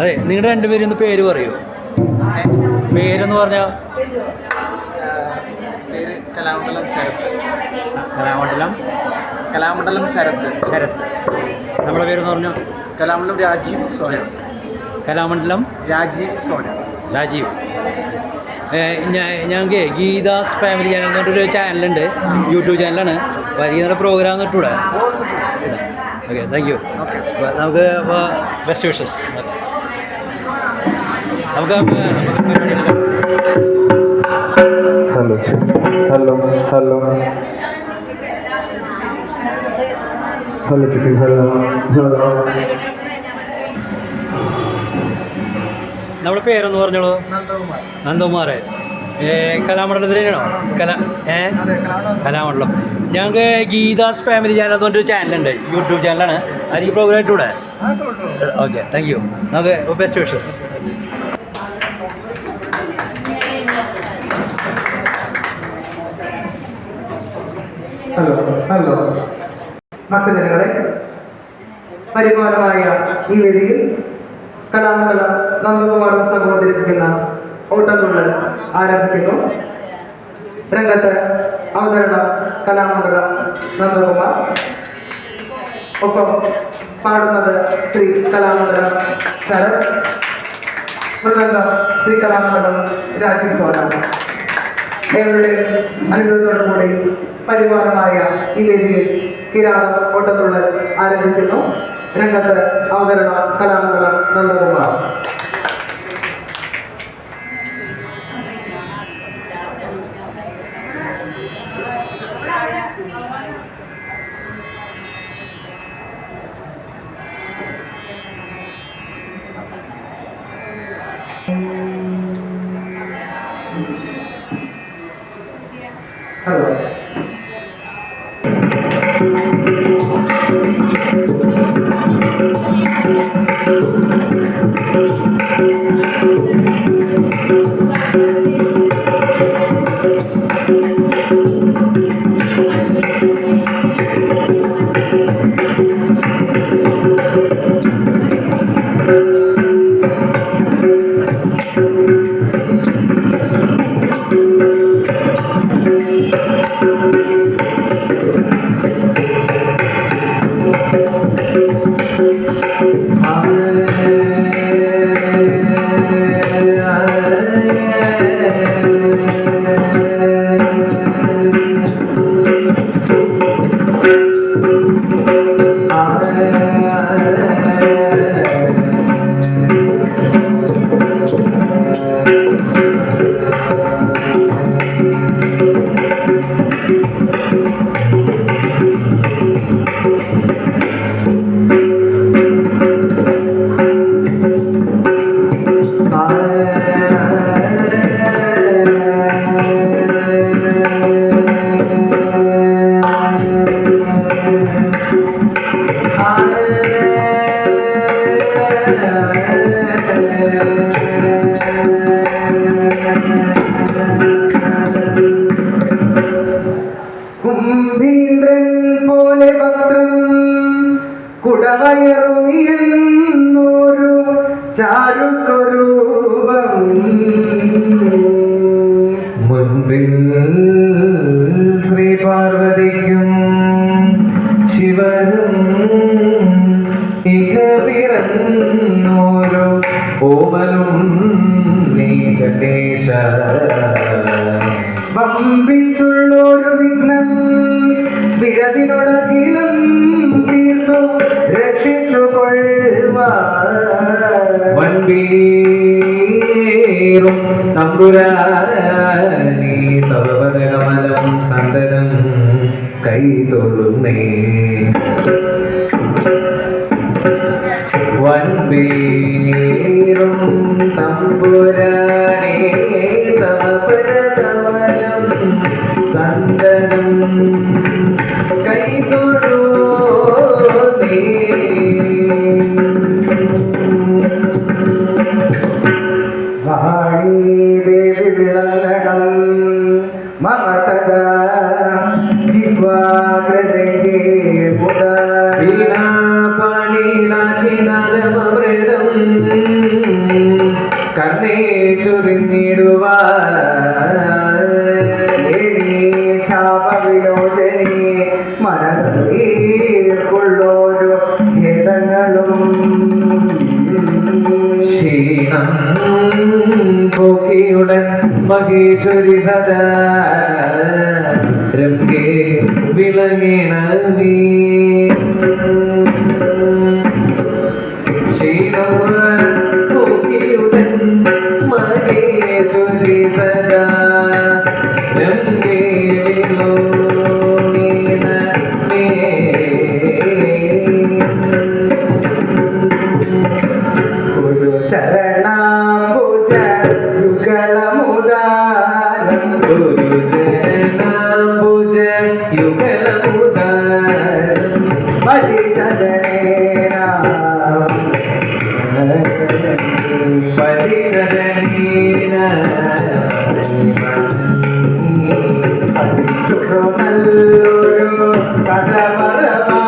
അതെ നിങ്ങളുടെ രണ്ടുപേരും ഒന്ന് പേര് പറയൂ. പേരെന്ന് പറഞ്ഞാൽ പേര് കലാമണ്ഡലം ശരത്ത് കലാമണ്ഡലം? കലാമണ്ഡലം ശരത്ത് ശരത്ത് നമ്മുടെ പേരെന്ന് പറഞ്ഞു? കലാമണ്ഡലം രാജീവ് സോന കലാമണ്ഡലം? രാജീവ് സോന രാജീവ്. ഞങ്ങൾക്ക് ഗീതാസ് ഫാമിലി ചാനൽ എന്ന് പറഞ്ഞൊരു ചാനലുണ്ട് യൂട്യൂബ് ചാനലാണ് വലിയ പ്രോഗ്രാം ഇട്ടൂടെ. ഓക്കെ താങ്ക് യു നമുക്ക് ബെസ്റ്റ് വിഷസ് നമുക്ക് hello hello hello hello Chippi hello hello നമ്മുടെ പേരൊന്ന് പറഞ്ഞോളൂ. നന്ദകുമാർ. ഏ കലാമണ്ഡലത്തിലാണോ? കല ഏ? കലാമണ്ഡലം. ഞങ്ങൾക്ക് ഗീതാസ് ഫാമിലി ചാനൽ എന്ന് പറഞ്ഞൊരു ചാനലുണ്ട് യൂട്യൂബ് ചാനലാണ് അതിൽ പ്രോഗ്രാം ഇട്ടൂടെ ഓക്കെ താങ്ക് യു നമുക്ക് ബെസ്റ്റ് വിഷസ് ഹലോ ഹലോ. ഭക്തജനങ്ങളെ പരിപാലമായ ഈ വേദിയിൽ കലാമണ്ഡല നന്ദകുമാർ സഹോദരിക്കുന്ന ഓട്ടംതുള്ളൽ ആരംഭിക്കുന്നു. രംഗത്ത് അവതരണം കലാമണ്ഡലം നന്ദകുമാർ. ഒപ്പം പാടുന്നത് ശ്രീ കലാമണ്ഡലം സരസ് മൃദംഗം ശ്രീ കലാമണ്ഡലം രാജീവ് സോനാണ്. ഞങ്ങളുടെ അനുഗ്രഹത്തോടുകൂടി പരിപാലമായ ഈ വേദിയിൽ കിരാതം ഓട്ടത്തുള്ളൽ ആരംഭിക്കുന്നു. രംഗത്ത് അവതരണ കലാമണ്ഡലം നന്ദകുമാർ. ഹലോ ধন্যবাদ കുടവയറുമിയെന്നൊരു ചാരു സ്വരൂപം ശ്രീ പാർവതിക്കും ശിവനും ഇക വമ്പിച്ചുള്ളൊരു വിഘ്നം വിരതിനൊടകിലും തമ്പുരാനീ തവപദകമലം സന്തനം കൈതൊള്ളുന്നേ വൻപീറും തമ്പുരാനേ തവപദകമലം സന്തനം കൈതൊഴുന്നേ സർവകേശ്വരി സദാ. രംഗേ വിളങ്ങണമേ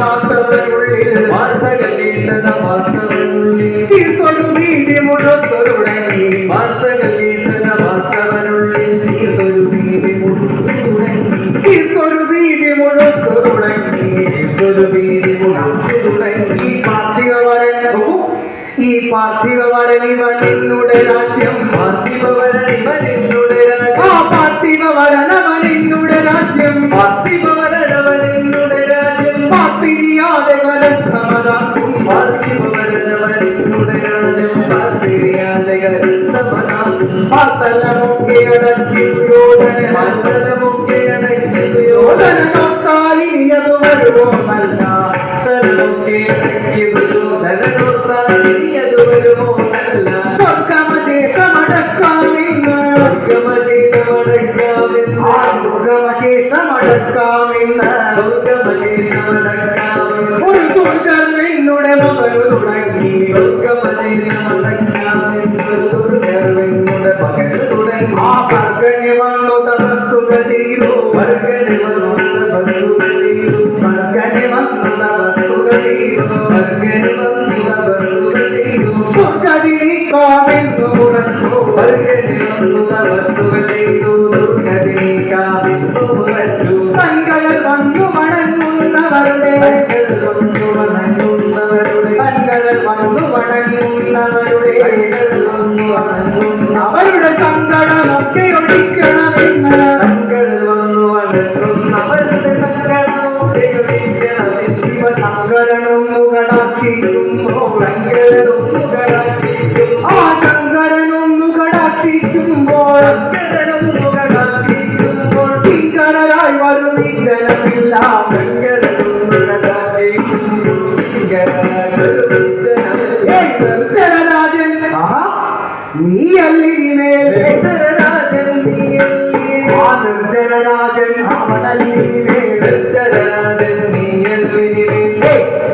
மாத்தவர் உள்ளில் வார்த்தைகள் நீண்டதம் സ്വർഗമശേഷമടക്കാമെന്ന്. ഒരു തുർഗർ നിന്നുടെ മകനു തുടങ്ങി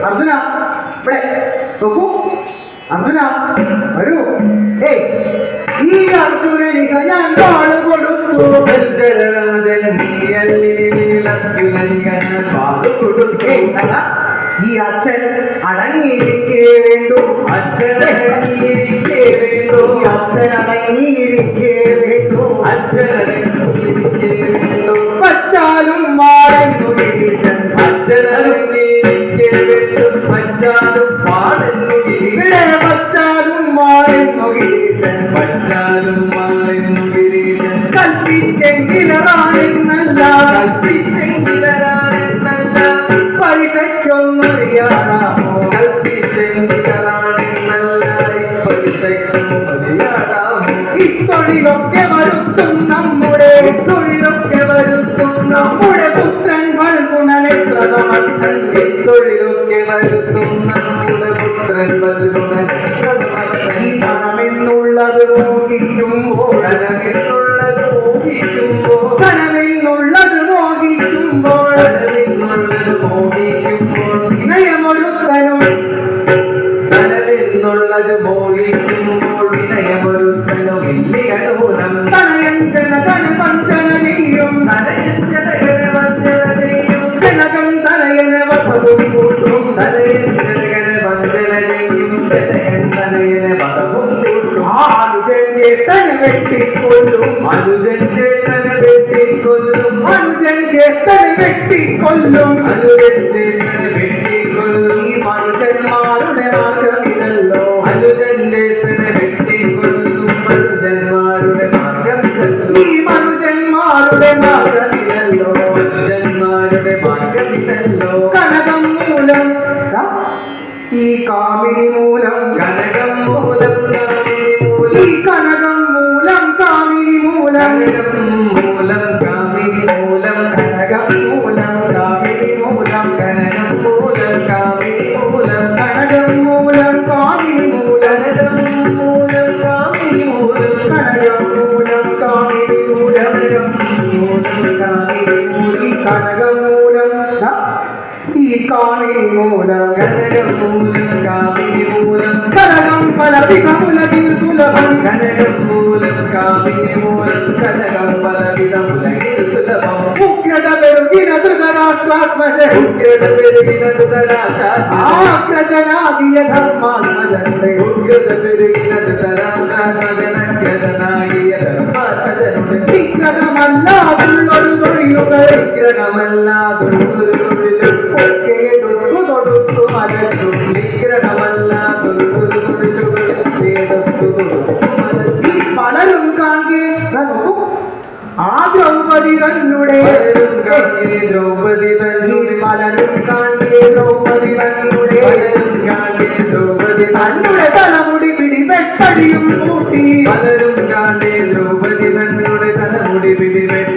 അർജുന ഇവിടെ. നോക്കൂ. അർജുന വരൂ. ഏയ് ഈ അർജുനനിക ഞാൻ വാൾ കൊടുത്തു. രാജൻ നീ അല്ലേ അർജുനനിക ഞാൻ വാൾ കൊടുത്തു. ഈ അച്ഛൻ അടങ്ങിയിരിക്കേ വേണ്ടു. അച്ഛൻ അടങ്ങിയിരിക്കേ വേണ്ടു. അച്ഛൻ അടങ്ങിയിരിക്കേ വേണ്ടു. അച്ഛൻ പച്ചാലും മാറുന്നു ഗിരിജൻ അച്ഛൻ അടങ്ങിയിരിക്കേ വേണ്ടു. പച്ചാലും മാറുന്നു ഗിരിജൻ പച്ചാലും മാറുന്നു ഗിരിജൻ പച്ചാലും തൊഴിൽ കേടത്തും നമ്മുടെ പുത്രൻ Colombia. ಧರ್ಮಾತ್ಮಜ ಉಗ್ರದ ಬೆಳಗಿನ ದುತರಾಚಾತ್ಮಜನಾಗಿಯ ಧರ್ಮಾತ್ಮಜ ಉಗ್ರದ ಬೆಳಗಿನ ದುತರಾಚಾತ್ಮಜನಾಗಿಯ ಧರ್ಮಾತ್ಮಜ ವಿಕ್ರಮಲ್ಲ ದುರ್ವರುಗಳು ವಿಕ್ರಮಲ್ಲ ದುರ್ವರು ദ്രൗപദി പലരും കാണ്ടേ ദ്രൗപദി തന്നെ കാണ്ടേ ദ്രൗപദി തന്നെ തലമുടി പിടിവെട്ടടിയും കൂട്ടി. പലരും കാണ്ടേ ദ്രൗപദി തന്നെ തലമുടി പിടിവെട്ട